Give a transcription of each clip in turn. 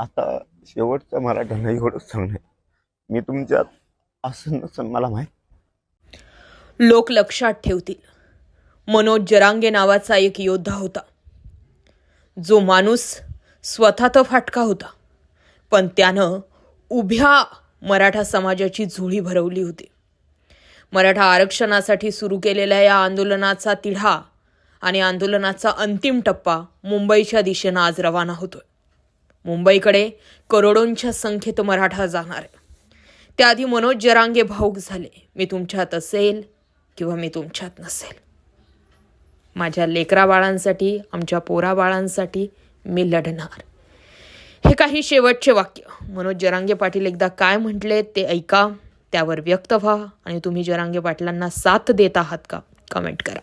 आता शेवटचं मराठ्यांना एवढंच सांगणं मी तुमच्यात असं नसन मला माहीत. लोक लक्षात ठेवतील. मनोज जरांगे नावाचा एक योद्धा होता. जो माणूस स्वतः तर फाटका होता. पण त्यानं उभ्या मराठा समाजाची झुळी भरवली होती. मराठा आरक्षणासाठी सुरू केलेल्या या आंदोलनाचा तिढा आणि आंदोलनाचा अंतिम टप्पा मुंबईच्या दिशेनं आज रवाना होतोय. मुंबईकडे करोडोंच्या संख्येत मराठा जाणार. त्याआधी मनोज जरांगे भाऊक झाले. मी तुमच्यात असेल किंवा मी तुमच्यात नसेल. माझ्या लेकरा बाळांसाठी आमच्या पोरा बाळांसाठी मी लढणार. हे काही शेवटचे वाक्य. मनोज जरांगे पाटील एकदा काय म्हटले ते ऐका त्यावर व्यक्त व्हा आणि तुम्ही जरांगे पाटलांना साथ देत आहात का? कमेंट करा.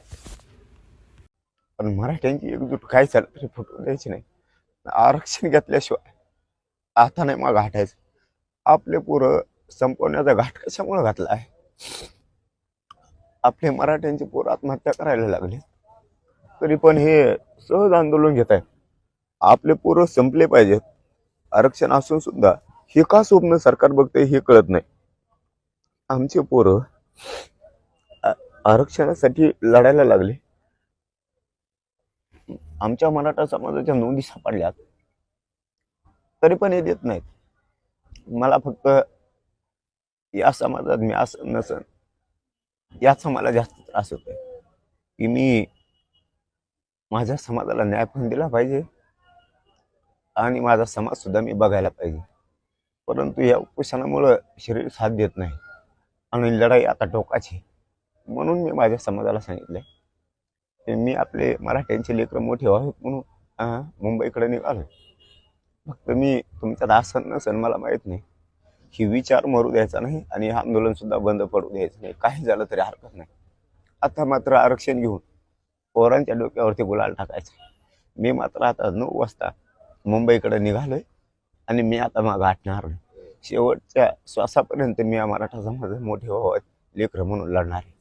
पण मराठ्यांची एकजूट काय चालत फोटो द्यायची नाही. आरक्षण घेतल्याशिवाय आता नाही मग घाटायचं आपले पोरं संपवण्याचा घाट कशामुळे घातला आहे? आपले मराठ्यांचे पोरं आत्महत्या करायला लागले. तरी पण हे सहज आंदोलन घेत आहे आपले पोरं संपले पाहिजेत. आरक्षण असून सुद्धा हे का स्वप्न सरकार बघतंय हे कळत नाही. आमचे पोरं आरक्षणासाठी लढायला लागले. आमच्या मराठा समाजाच्या नोंदी सापडल्यात तरी पण हे देत नाहीत. मला फक्त या समाजात मी असं नसन याचा मला जास्त त्रास होतोय. की मी माझ्या समाजाला न्याय पण दिला पाहिजे आणि माझा समाज सुद्धा मी बघायला पाहिजे. परंतु या उपोषणामुळं शरीर साथ देत नाही आणि लढाई आता टोकाची म्हणून मी माझ्या समाजाला सांगितलं आहे मी आपले मराठ्यांचे लेकरं मोठे व्हावेत म्हणून मुंबईकडे निघालो फक्त मी तुमच्यात आसन नसन मला माहीत नाही. ही विचार मरू द्यायचा नाही आणि आंदोलनसुद्धा आंदोलन सुद्धा बंद पडू द्यायचं नाही. काही झालं तरी हरकत नाही. आता मात्र आरक्षण घेऊन पोरांच्या डोक्यावरती गुलाल टाकायचं मी मात्र आता नऊ वाजता मुंबईकडे निघालोय आणि मी आता मग आटणार नाही. शेवटच्या श्वासापर्यंत मी या मराठा समाज मोठे व्हावं लेकरं म्हणून लढणार. आहे